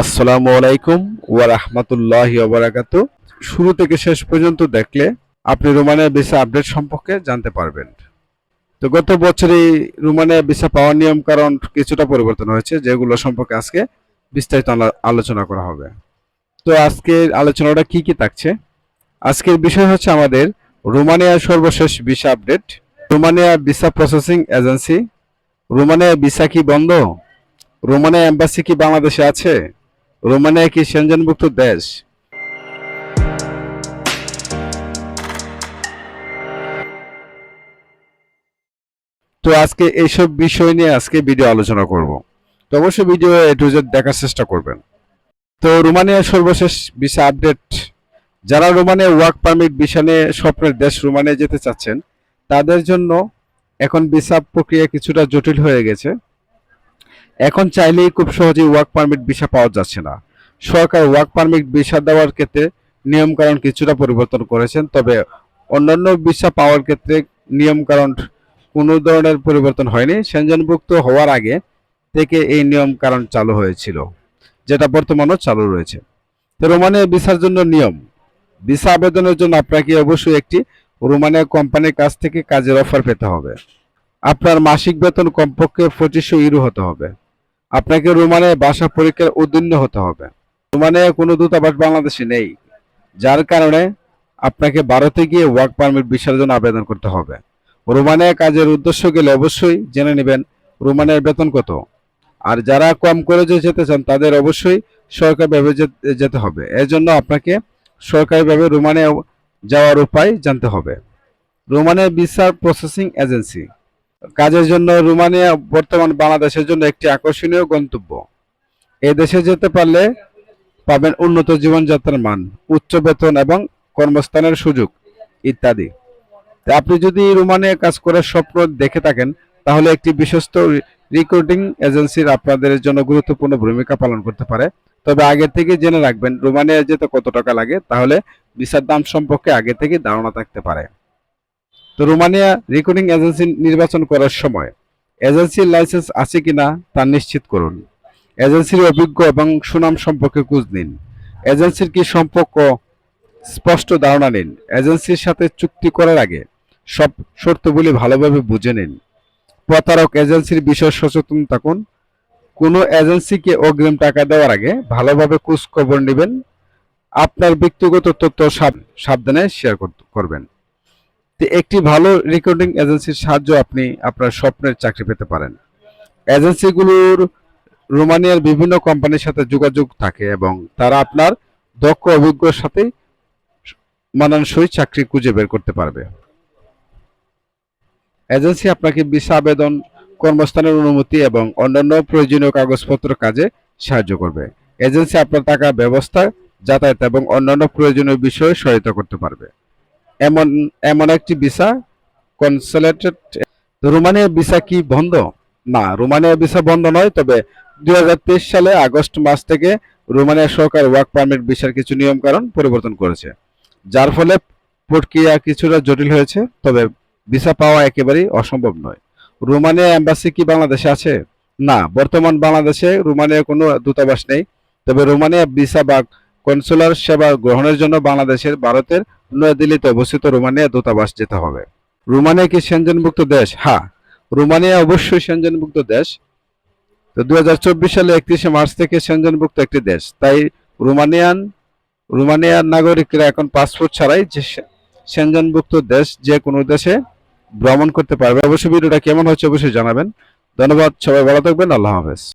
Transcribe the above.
আসসালামু আলাইকুম ওয়া রাহমাতুল্লাহি ওয়া বারাকাতু শুরু থেকে শেষ পর্যন্ত দেখলে আপনি রোমানিয়া ভিসা আপডেট সম্পর্কে জানতে পারবেন। তো গত বছরে রোমানিয়া ভিসা পাওয়ার নিয়ম কারণ কিছুটা পরিবর্তন হয়েছে, যেগুলো সম্পর্কে আজকে বিস্তারিত আলো- আলোচনা করা হবে। তো আজকের আলোচনাটা কি কি থাকছে? আজকের বিষয় হচ্ছে আমাদের রোমানিয়ার সর্বশেষ visa update. Romania visa processing agency. Romania visa কি বন্ধ? রোমানিয়া এম্বাসি কি বাংলাদেশে আছে? রোমানিয়া কি সেনজনভুক্ত দেশ? তো আজকে এইসব বিষয় নিয়ে আজকে ভিডিও আলোচনা করব। তো অবশ্যই ভিডিও এ টু জেড দেখার চেষ্টা করবেন। তো রোমানিয়ার সর্বশেষ ভিসা আপডেট যারা রোমানিয়া ওয়ার্ক পারমিট ভিসা নিয়ে স্বপ্নের দেশ রোমানিয়া যেতে চাচ্ছেন, তাদের জন্য এখন ভিসা প্রক্রিয়া কিছুটা জটিল হয়ে গেছে। এখন চাইলেই খুব সহজেই ওয়ার্ক পারমিট ভিসা পাওয়া যাচ্ছে না। সরকার ওয়ার্ক পারমিট ভিসা দেওয়ার ক্ষেত্রে নিয়ম কারণ কিছুটা পরিবর্তন করেছেন, তবে অন্যান্য ভিসা পাওয়ার ক্ষেত্রে নিয়ম কারণ কোনো ধরনের পরিবর্তন হয়নি। সেনজনভুক্ত হওয়ার আগে থেকে এই নিয়ম কারণ চালু হয়েছিল, যেটা বর্তমানেও চালু রয়েছে। তো রোমানিয়া ভিসার জন্য নিয়ম ভিসা আবেদনের জন্য আপনাকে অবশ্যই একটি রোমানিয়া কোম্পানির কাছ থেকে কাজের অফার পেতে হবে। আপনার মাসিক বেতন কমপক্ষে পঁচিশশো ইউরো হতে হবে। আপনাকে রোমানিয়ায় ভাষা পরীক্ষার উদ্দীর্ণ হতে হবে। রোমানিয়ায় কোনো দূতাবাস বাংলাদেশে নেই, যার কারণে আপনাকে ভারতে গিয়ে ওয়ার্ক পারমিট ভিসার জন্য আবেদন করতে হবে। রোমানিয়া কাজের উদ্দেশ্য গেলে অবশ্যই জেনে নেবেন রোমানের বেতন কত। আর যারা কম করে যেতে চান, তাদের অবশ্যই সরকারিভাবে যেতে হবে। এর জন্য আপনাকে সরকারিভাবে রোমানিয়া যাওয়ার উপায় জানতে হবে। রোমানের ভিসার প্রসেসিং এজেন্সি কাজের জন্য রোমানিয়া, বর্তমান বাংলাদেশের জন্য একটি আকর্ষণীয় গন্তব্য। এই দেশে যেতে পারলে পাবেন উন্নত জীবনযাত্রার মান, উচ্চ বেতন এবং কর্মস্থানের সুযোগ, ইত্যাদি। আপনি যদি রোমানিয়া কাজ করার স্বপ্ন দেখে থাকেন, তাহলে একটি বিশ্বস্ত রিক্রুটিং এজেন্সির আপনাদের জন্য গুরুত্বপূর্ণ ভূমিকা পালন করতে পারে। তবে আগে থেকে জেনে রাখবেন রোমানিয়া যেতে কত টাকা লাগে, তাহলে ভিসার দাম সম্পর্কে আগে থেকে ধারণা থাকতে পারে। তো রোমানিয়া রিক্রুটিং এজেন্সি নির্বাচন করার সময় এজেন্সির লাইসেন্স আছে কিনা তা নিশ্চিত করুন। এজেন্সির অভিজ্ঞ এবং সুনাম সম্পর্কে খোঁজ নিন। এজেন্সির কি সম্পর্ক? স্পষ্ট ধারণা নিন। এজেন্সির সাথে চুক্তি করার আগে সব শর্তগুলি ভালোভাবে বুঝে নিন। প্রতারক এজেন্সির বিষয়ে সচেতন থাকুন। কোনো এজেন্সিকে অগ্রিম টাকা দেওয়ার আগে ভালোভাবে খোঁজ খবর নেবেন। আপনার ব্যক্তিগত তথ্য সাব- সাবধানে শেয়ার করবেন। একটি ভালো রেকর্ডিং এজেন্সির সাহায্য আপনি আপনার স্বপ্নের চাকরি পেতে পারেন। এজেন্সিগুলোর রোমানিয়ার বিভিন্ন কোম্পানির সাথে যোগাযোগ থাকে এবং তারা আপনার দক্ষ অভিজ্ঞর সাথে মানানসই চাকরি খুঁজে বের করতে পারবে। এজেন্সি আপনাকে ভিসা আবেদন, কর্মস্থানের অনুমতি এবং অন্যান্য প্রয়োজনীয় কাগজপত্র কাজে সাহায্য করবে। এজেন্সি আপনার টাকা ব্যবস্থা, যাতায়াত এবং অন্যান্য প্রয়োজনীয় বিষয়ে সহায়তা করতে পারবে। এমন এমন একটি ভিসা কনসুলেটেড রোমানিয়া ভিসা কি বন্ধ? না, রোমানিয়া ভিসা বন্ধ নয়, তবে দুই সালে আগস্ট মাস থেকে রোমানিয়া সরকার ওয়ার্ক পারমিট ভিসার কিছু নিয়ম কারণ পরিবর্তন করেছে। যার ফলে প্রক্রিয়া কিছুটা জটিল হয়েছে, তবে ভিসা পাওয়া একেবারেই অসম্ভব নয়। রোমানিয়া এম্বাসি কি বাংলাদেশে আছে? না, বর্তমান বাংলাদেশে রোমানিয়া কোনো দূতাবাস নেই, তবে রোমানিয়া ভিসা বা কনসুলার সেবা গ্রহণের জন্য বাংলাদেশের, ভারতের, নয়াদিল্লিতে অবস্থিত রোমানিয়া দূতাবাস যেতে হবে। রোমানিয়া কি সেনজনভুক্ত দেশ? হ্যাঁ রোমানিয়া অবশ্যই সেনজনভুক্ত দেশ। তো দুই সালে একত্রিশে মার্চ থেকে সেনজনভুক্ত একটি দেশ। তাই রোমানিয়ান, রোমানিয়ার নাগরিকরা এখন পাসপোর্ট ছাড়াই যে সেনজনভুক্ত দেশ যে কোনো দেশে ভ্রমণ করতে পারবে। অবশ্যই ভিডিওটা কেমন হচ্ছে অবশ্যই জানাবেন। ধন্যবাদ, সবাই ভালো থাকবেন, আল্লাহ হাফেজ।